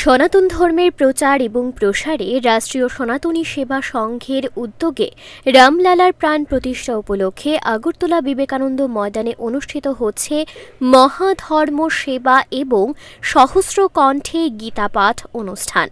সনাতন ধর্মের প্রচার এবং প্রসারে রাষ্ট্রীয় সনাতনী সেবা সংঘের উদ্যোগে রামলালার প্রাণ প্রতিষ্ঠা উপলক্ষে আগরতলা বিবেকানন্দ ময়দানে অনুষ্ঠিত হচ্ছে মহাধর্ম সেবা এবং সহস্র কণ্ঠে গীতাপাঠ অনুষ্ঠান।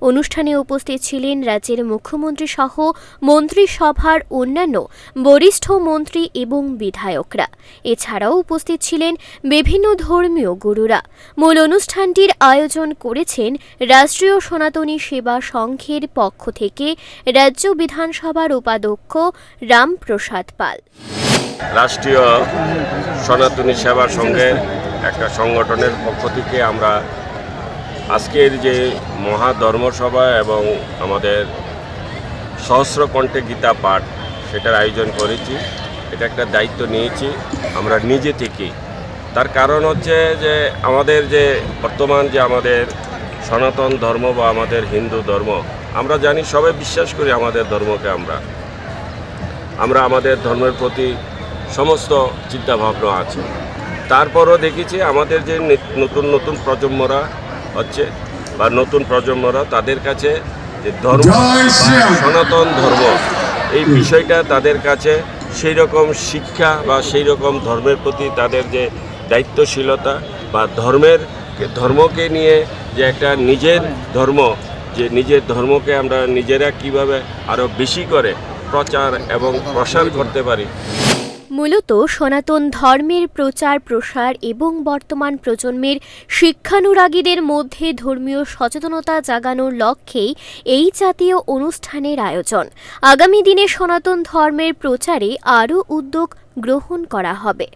অনুষ্ঠানে উপস্থিত ছিলেন রাজ্যের মুখ্যমন্ত্রী সহ মন্ত্রিসভার অন্যান্য বরিষ্ঠ মন্ত্রী এবং বিধায়করা। এছাড়াও উপস্থিত ছিলেন বিভিন্ন ধর্মীয় গুরুরা। মূল অনুষ্ঠানটির আয়োজন করেছেন রাষ্ট্রীয় সনাতনী সেবা সংঘের পক্ষ থেকে রাজ্য বিধানসভার উপাধ্যক্ষ রামপ্রসাদ পাল। রাষ্ট্রীয় সনাতনী সেবা সংঘের একটা সংগঠনের পক্ষ থেকে আমরা আজকের যে মহা ধর্মসভা এবং আমাদের সহস্র কণ্ঠে গীতা পাঠ সেটার আয়োজন করেছি, এটা একটা দায়িত্ব নিয়েছি আমরা নিজে থেকেই তার কারণ হচ্ছে যে আমাদের যে বর্তমান যে আমাদের সনাতন ধর্ম বা আমাদের হিন্দু ধর্ম, আমরা জানি সবাই বিশ্বাস করি আমাদের ধর্মকে আমরা। আমরা আমাদের ধর্মের প্রতি সমস্ত চিন্তাভাবনা আছে। তারপরও দেখেছি আমাদের যে নতুন নতুন প্রজন্মরা হচ্ছে বা নতুন প্রজন্মরা তাদের কাছে যে ধর্ম। সনাতন ধর্ম এই বিষয়টা তাদের কাছে সেই রকম শিক্ষা বা সেই রকম ধর্মের প্রতি তাদের যে দায়িত্বশীলতা বা ধর্মের ধর্মকে নিয়ে যে একটা নিজের ধর্ম যে নিজের ধর্মকে আমরা নিজেরা কীভাবে আরও বেশি করে প্রচার এবং প্রসার করতে পারি মূলত সনাতন ধর্মের প্রচার, প্রসার এবং বর্তমান প্রজন্মের শিক্ষানুরাগীদের মধ্যে ধর্মীয় সচেতনতা জাগানোর লক্ষ্যেই এই জাতীয় অনুষ্ঠানের আয়োজন। আগামী দিনে সনাতন ধর্মের প্রচারে আরও উদ্যোগ গ্রহণ করা হবে।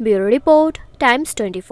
Bureau report, Times twenty